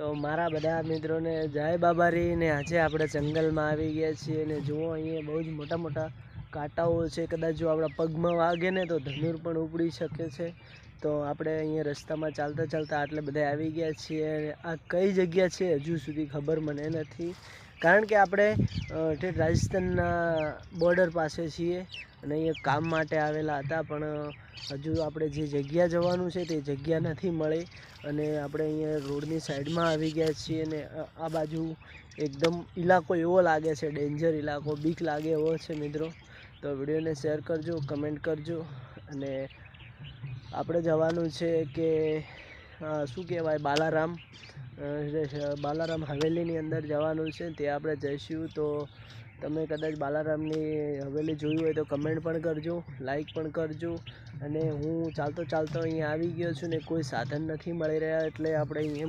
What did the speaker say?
તો મારા બધા મિત્રોને જય બાબારી ને આજે આપણે જંગલમાં આવી ગયા છીએ ને જુઓ અહીંયા બહુ જ મોટા મોટા કાંટાઓ છે. કદાચ જો આપણા પગમાં વાગે ને તો ધનુર પણ ઉપડી શકે છે. તો આપણે અહીંયા રસ્તામાં ચાલતા ચાલતા આટલે બધા આવી ગયા છીએ અને આ કઈ જગ્યા છે હજુ સુધી ખબર મને નથી. કારણ કે આપણે રાજસ્થાનના બોર્ડર પાસે છીએ અને અહીંયા કામ માટે આવેલા હતા, પણ હજુ આપણે જે જગ્યા જવાનું છે તે જગ્યા નથી મળી અને આપણે અહીંયા રોડની સાઈડમાં આવી ગયા છીએ અને આ બાજુ એકદમ ઇલાકો એવો લાગે છે ડેન્જર ઇલાકો બીક લાગે એવો છે મિત્રો. તો વિડીયોને શેર કરજો કમેન્ટ કરજો અને આપણે જવાનું છે કે શું કહેવાય, બાલારામ. બાલારામ હવેલીની અંદર જવાનું છે તે આપણે જઈશું. તો તમે કદાચ બાલારામની હવેલી જોયું હોય તો કમેન્ટ પણ કરજો, લાઈક પણ કરજો. અને હું ચાલતો ચાલતો અહીંયા આવી ગયો છું ને કોઈ સાધન નથી મળી રહ્યા એટલે આપણે અહીંયા